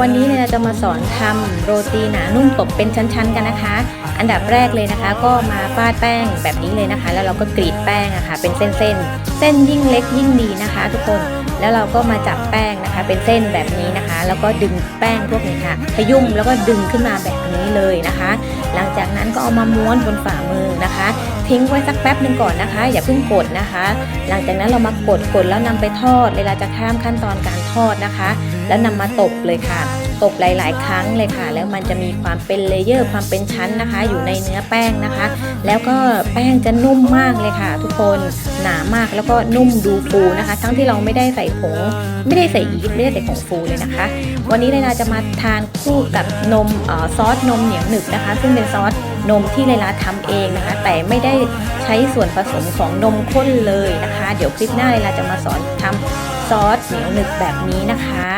วันนี้เนี่ยเราจะมาสอนทำโรตีหนานุ่มตบเป็นชั้นๆกันนะคะ อันดับแรกเลยนะคะ ก็มาฟาดแป้งแบบนี้เลยนะคะ แล้วเราก็กรีดแป้งอะค่ะเป็นเส้นๆ เส้นยิ่งเล็กยิ่งดีนะคะ ทุกคนแล้วเราก็มาจับแป้งนะคะ เป็นเส้นแบบนี้นะคะ แล้วก็ดึงแป้งพวกนี้ค่ะขยุ่มแล้วก็ดึงขึ้นมาแบบ นี้เลยนะคะ หลังจากนั้นก็เอามาม้วนบนฝ่ามือนะคะ ทิ้งไว้สักแป๊บหนึ่งก่อนนะคะ อย่าเพิ่งกดนะคะ หลังจากนั้นเรามากดกดแล้วนำไปทอดเวลาจะข้ามขั้นตอนการทอดนะคะ แล้วนำมาตบเลยค่ะ ตบหลาย ๆ ครั้งเลยค่ะ แล้วมันจะมีความเป็นเลเยอร์ความเป็นชั้นนะคะ อยู่ในเนื้อแป้งนะคะ แล้วก็แป้งจะนุ่มมากเลยค่ะ ทุกคนหนามากแล้วก็นุ่มดูฟูนะคะ ทั้งที่เราไม่ได้ใส่ผง ไม่ได้ใส่ยีสต์ไม่ได้ใส่ผงฟูเลยนะคะ วันนี้เลยนาจะมาทานคู่กับนมออซอสนมเหนียวหนึบนะคะ ซึ่งเป็นซอสนมที่เลลาทำเองนะคะ แต่ไม่ได้ใช้ส่วนผสมของนมข้นเลยนะคะ เดี๋ยวคลิปหน้าเลลาจะมาสอนทำซอสเหนียวหนึบแบบนี้นะคะ